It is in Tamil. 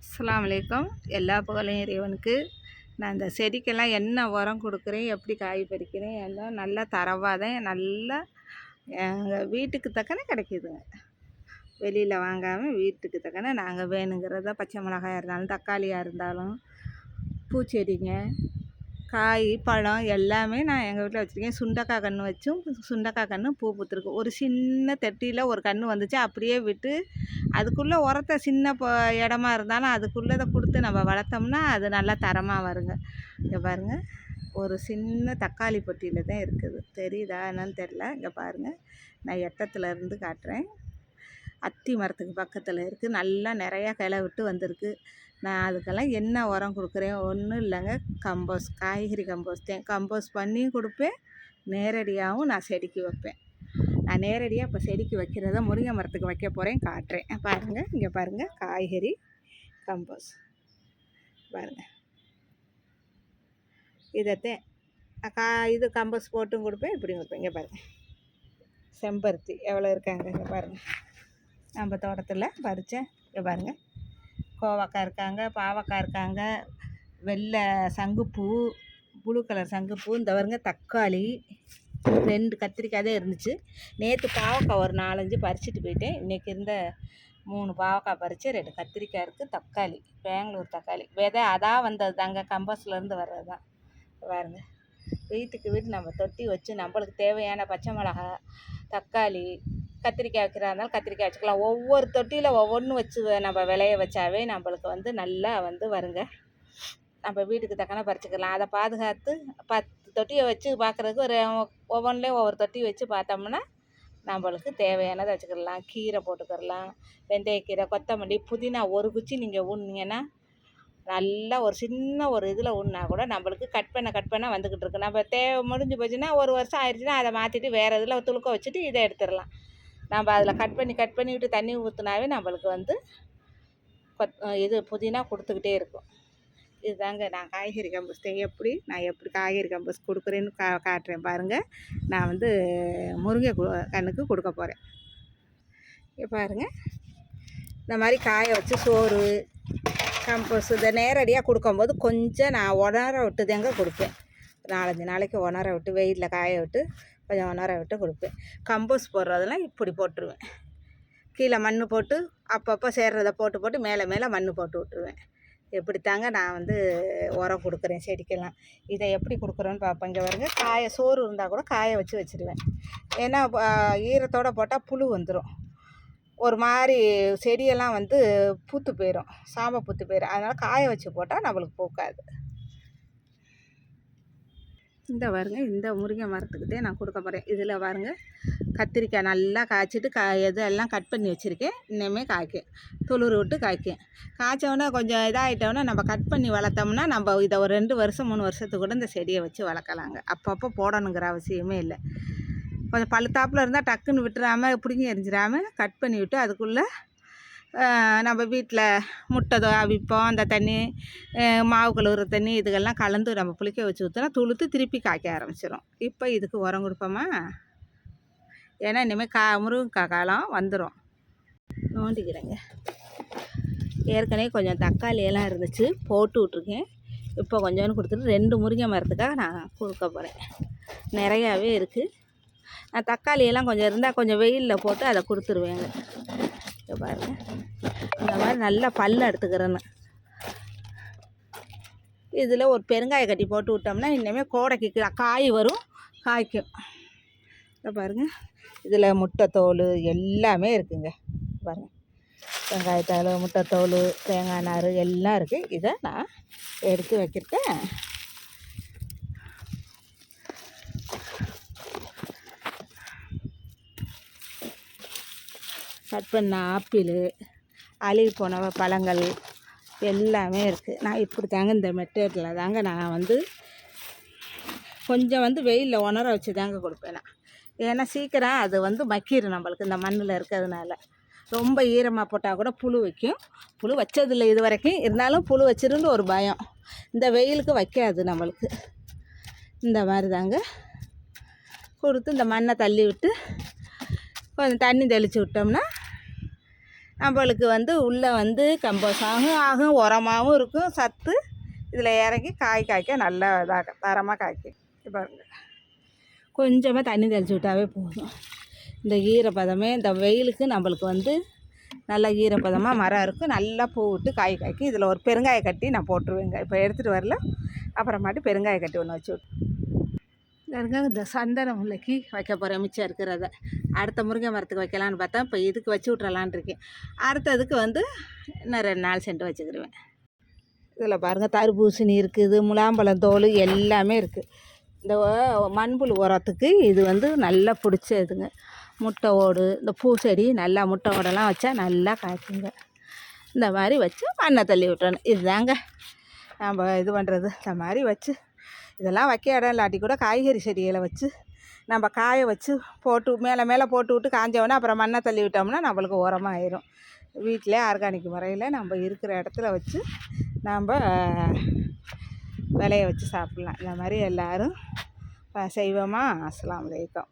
அஸ்லாம் வலைக்கம் எல்லா புகழையும் இறைவனுக்கு. நான் இந்த செடிக்கெல்லாம் என்ன உரம் கொடுக்குறேன் எப்படி காய் பறிக்கிறேன் எல்லாம் நல்லா தரவாக தான் நல்லா எங்கள் வீட்டுக்கு தக்கன கிடைக்கிதுங்க. வெளியில் வாங்காமல் வீட்டுக்கு தக்கன நாங்கள் வேணுங்கிறத பச்சை மிளகாயாக இருந்தாலும் தக்காளியாக இருந்தாலும் பூச்செடிங்க காய் பழம் எல்லாமே நான் எங்கள் வீட்டில் வச்சுருக்கேன். சுண்டக்காய் கன்று வச்சும் சுண்டக்காய் கன்று பூ பூத்துருக்கு. ஒரு சின்ன தெட்டியில் ஒரு கன்று வந்துச்சு. அப்படியே விட்டு அதுக்குள்ளே உரத்த சின்ன இப்போ இடமா இருந்தாலும் அதுக்குள்ளதை கொடுத்து நம்ம வளர்த்தோம்னா அது நல்லா தரமாக வருங்க. இங்கே பாருங்கள் ஒரு சின்ன தக்காளி பொட்டியில் தான் இருக்குது. தெரியுதா என்னன்னு தெரில இங்கே பாருங்கள் நான் எட்டத்தில் இருந்து காட்டுறேன். அத்தி மரத்துக்கு பக்கத்தில் இருக்குது நல்லா நிறையா கிளை விட்டு வந்திருக்கு. நான் அதுக்கெல்லாம் என்ன உரம் கொடுக்குறேன்? ஒன்றும் இல்லைங்க. கம்போஸ் காய்கறி கம்போஸ் தான் கம்போஸ் பண்ணியும் கொடுப்பேன். நேரடியாகவும் நான் செடிக்கு வைப்பேன். நான் நேரடியாக இப்போ செடிக்கு வைக்கிறத முருங்கை மரத்துக்கு வைக்க போகிறேன் காட்டுறேன். பாருங்கள் இங்கே பாருங்கள் காய்கறி கம்போஸ் பாருங்கள் இதைத்தான் கா இது கம்போஸ் போட்டும் கொடுப்பேன். இப்படியும் கொடுப்பேன். இங்கே பாருங்கள் செம்பருத்தி எவ்வளோ இருக்காங்க? இங்கே பாருங்கள் நம்ம தோட்டத்தில் பறித்தேன் இங்கே பாருங்கள் கோவக்காய் இருக்காங்க பாவக்காய் இருக்காங்க வெள்ளை சங்குப்பூ ப்ளூ கலர் சங்குப்பூ இந்த வருங்க தக்காளி ரெண்டு கத்திரிக்காய் தான் இருந்துச்சு. நேற்று பாவக்காய் ஒரு நாலஞ்சு பறிச்சுட்டு போயிட்டேன். இன்றைக்கி இருந்த மூணு பாவக்காய் பறித்து ரெண்டு கத்திரிக்காய் இருக்குது தக்காளி பெங்களூர் தக்காளி. விதை அதான் வந்தது தாங்க கம்பஸ்லேருந்து வர்றது தான் பாருங்க. வீட்டுக்கு வீடு நம்ம தொட்டி வச்சு நம்மளுக்கு தேவையான பச்சை மிளகா தக்காளி கத்திரிக்காய் வைக்கிறதா இருந்தாலும் கத்திரிக்காய் வச்சுக்கலாம். ஒவ்வொரு தொட்டியில் ஒவ்வொன்றும் வச்சு நம்ம விளைய வச்சாவே நம்மளுக்கு வந்து நல்லா வந்து வருங்க. நம்ம வீட்டுக்கு தக்கன பறிச்சுக்கலாம். அதை பாதுகாத்து பத்து தொட்டியை வச்சு பார்க்குறதுக்கு ஒரு ஒவ்வொன்றுலேயும் ஒவ்வொரு தொட்டி வச்சு பார்த்தோம்னா நம்மளுக்கு தேவையானதை வச்சுக்கிடலாம். கீரை போட்டுக்கிடலாம். வெந்தயக்கீரை கொத்தமல்லி புதினா ஒரு குச்சி நீங்கள் ஊனிங்கன்னா நல்லா ஒரு சின்ன ஒரு இதில் ஊன்னா கூட நம்மளுக்கு கட் பண்ண கட் பண்ண வந்துக்கிட்டு இருக்கு. நம்ம தேவை முடிஞ்சு போச்சுன்னா ஒரு வருஷம் ஆயிடுச்சுன்னா அதை மாற்றிட்டு வேறு இதில் துளுக்க வச்சுட்டு இதை எடுத்துடலாம். நம்ம அதில் கட் பண்ணி கட் பண்ணி விட்டு தண்ணி ஊற்றுனாவே நம்மளுக்கு வந்து கொத் இது புதினா கொடுத்துக்கிட்டே இருக்கும். இதுதாங்க நான் காய்கறி கம்பஸ் எப்படி நான் எப்படி காய்கறி கம்பஸ் கொடுக்குறேன்னு கா காட்டுறேன் பாருங்கள் நான் வந்து முருங்கை கண்ணுக்கு கொடுக்க போகிறேன் இங்கே பாருங்கள் இந்த மாதிரி காய வச்சு சோறு கம்போஸ் இதை நேரடியாக கொடுக்கும்போது கொஞ்சம் நான் உணர விட்டு தாங்க கொடுப்பேன் நாலஞ்சு நாளைக்கு உணர விட்டு வெயிலில் காய விட்டு கொஞ்சம் நேரம் விட்டு கொடுப்பேன். கம்போஸ் போடுறதெல்லாம் இப்படி போட்டுருவேன். கீழே மண் போட்டு அப்பப்போ சேர்றதை போட்டு போட்டு மேலே மேலே மண் போட்டு விட்ருவேன் எப்படித்தாங்க நான் வந்து உரம் கொடுக்குறேன் செடிக்கெல்லாம். இதை எப்படி கொடுக்குறோன்னு பார்ப்பேன் இங்கே பாருங்க காய சோறு இருந்தால் கூட காய வச்சு வச்சுருவேன். ஏன்னா ஈரத்தோடு போட்டால் புழு வந்துடும் ஒரு மாதிரி செடியெல்லாம் வந்து பூத்து போயிடும் சாம்பை பூத்து போயிடும் அதனால் காய வச்சு போட்டால் நம்மளுக்கு பூக்காது. இந்த பாருங்க இந்த முருங்கை மரத்துக்கிட்டே நான் கொடுக்க போகிறேன் இதில் பாருங்க கத்திரிக்காய் நல்லா காய்ச்சிட்டு கா இதெல்லாம் கட் பண்ணி வச்சுருக்கேன். இன்னுமே காய்க்கும் துளிர் விட்டு காய்க்கும் காய்ச்சோன்னே கொஞ்சம் இதாகிட்டோன்னா நம்ம கட் பண்ணி வளர்த்தோம்னா நம்ம இதை ஒரு ரெண்டு வருஷம் மூணு வருஷத்துக்கு கூட இந்த செடியை வச்சு வளர்க்கலாங்க. அப்பப்போ போடணுங்கிற அவசியமே இல்லை. கொஞ்சம் பழுத்தாப்பில் இருந்தால் டக்குன்னு விட்டுறாம பிடிங்கி எரிஞ்சிடாம கட் பண்ணி விட்டு அதுக்குள்ளே நம்ம வீட்டில் முட்டை அவிப்போம் அந்த தண்ணி மாவு கழுவுற தண்ணி இதுக்கெல்லாம் கலந்து நம்ம புளிக்க வச்சு ஊற்றினா துளுத்து திருப்பி காய்க்க ஆரம்பிச்சிடும் இப்போ இதுக்கு உரம் கொடுப்போமா? ஏன்னா இனிமேல் கா முருங்கைக்காய் காலம் வந்துடும் நோண்டிக்கிறேங்க. ஏற்கனவே கொஞ்சம் தக்காளி எல்லாம் இருந்துச்சு போட்டு விட்ருக்கேன் இப்போ கொஞ்சோன்னு கொடுத்துட்டு ரெண்டு முருங்கை மரத்துக்காக நான் கொடுக்க போகிறேன் நிறையாவே இருக்குது நான் தக்காளி எல்லாம் கொஞ்சம் இருந்தால் கொஞ்சம் வெயிலில் போட்டு அதை கொடுத்துருவேங்க. இங்கே பாருங்க. இந்த மாதிரி நல்லா பல் எடுத்துக்கிறேன்னு. இதில் ஒரு பெருங்காய கட்டி போட்டு விட்டோம்னா இனிமேல் கோடைக்கு காய் வரும் காய்க்கும். இதை பாருங்கள் இதில் முட்டைத்தோல் எல்லாமே இருக்குங்க. பாருங்கள் வெங்காயத்தாள் முட்டைத்தோல் தேங்காய் நார் எல்லாம் இருக்குது இதை நான் எடுத்து வைக்கிறேன். கட் பண்ண ஆப்பிள் அழுகி போன பழங்கள் எல்லாமே இருக்குது நான் இப்படி தாங்க இந்த மெட்டீரியலில் தாங்க நான் வந்து கொஞ்சம் வந்து வெயிலில் உணர வச்சு தாங்க கொடுப்பேன் நான். ஏன்னா சீக்கிரம் அது வந்து மக்கிடும் நம்மளுக்கு இந்த மண்ணில் இருக்கிறதுனால. ரொம்ப ஈரமாக போட்டால் கூட புழு வைக்கும். புழு வச்சதில்லை இது வரைக்கும் இருந்தாலும் புழு வச்சிருந்து ஒரு பயம். இந்த வெயிலுக்கு வைக்காது நம்மளுக்கு. இந்த மாதிரி தாங்க கொடுத்து இந்த மண்ணை தள்ளி விட்டு கொஞ்சம் தண்ணி தெளித்து விட்டோம்னா நம்மளுக்கு வந்து உள்ளே வந்து கம்போஸாகவும் ஆகும் உரமாகவும் இருக்கும். சத்து இதில் இறங்கி காய் காய்க்க நல்லா இதாக தரமாக காய்க்கும். இப்ப பாருங்க. கொஞ்சமாக தண்ணி தெளிச்சு விட்டாவே போதும். இந்த ஈரப்பதமே இந்த வெயிலுக்கு நம்மளுக்கு வந்து நல்லா ஈரப்பதமாக மரம் இருக்கும். நல்லா பூ விட்டு காய் காய்க்கும். இதில் ஒரு பெருங்காய கட்டி நான் போட்டுருவேங்க. இப்போ எடுத்துகிட்டு வரல. அப்புறமாட்டி பெருங்காய கட்டி ஒன்று வச்சு விட்டு இருங்க இந்த சந்தன முல்லைக்கு வைக்க போகிறேன் மிச்சம் இருக்கிறத அடுத்த முருங்கை மரத்துக்கு வைக்கலான்னு பார்த்தா இப்போ இதுக்கு வச்சு விட்றலான் இருக்கேன். அடுத்ததுக்கு வந்து இன்னும் ரெண்டு நாள் சென்று வச்சுக்கிடுவேன் இதில் பாருங்கள் தர்பூசணி இருக்குது முலாம்பழம் தோல் எல்லாமே இருக்குது இந்த மண்புழு உரத்துக்கு இது வந்து நல்லா பிடிச்சதுங்க. முட்டை ஓடு இந்த பூச்செடி நல்லா முட்டை ஓடெல்லாம் வச்சா நல்லா காய்க்குங்க. இந்த மாதிரி வச்சு மண்ணை தள்ளி விட்டணும் இதுதாங்க. நம்ம இது பண்ணுறது இந்த மாதிரி வச்சு இதெல்லாம் வைக்க இடம் இல்லாட்டி கூட காய்கறி செடிகளை வச்சு நம்ம காய வச்சு போட்டு மேலே மேலே போட்டு விட்டு காஞ்சவொடனே அப்புறம் மண்ணை தள்ளி விட்டோம்னா நம்மளுக்கு உரமாக ஆயிரும் வீட்டிலே ஆர்கானிக் முறையில் நம்ம இருக்கிற இடத்துல வச்சு நாம் விளைய வச்சு சாப்பிட்லாம். இந்த மாதிரி எல்லோரும் செய்வோமா? அஸ்லாம் வலைக்கம்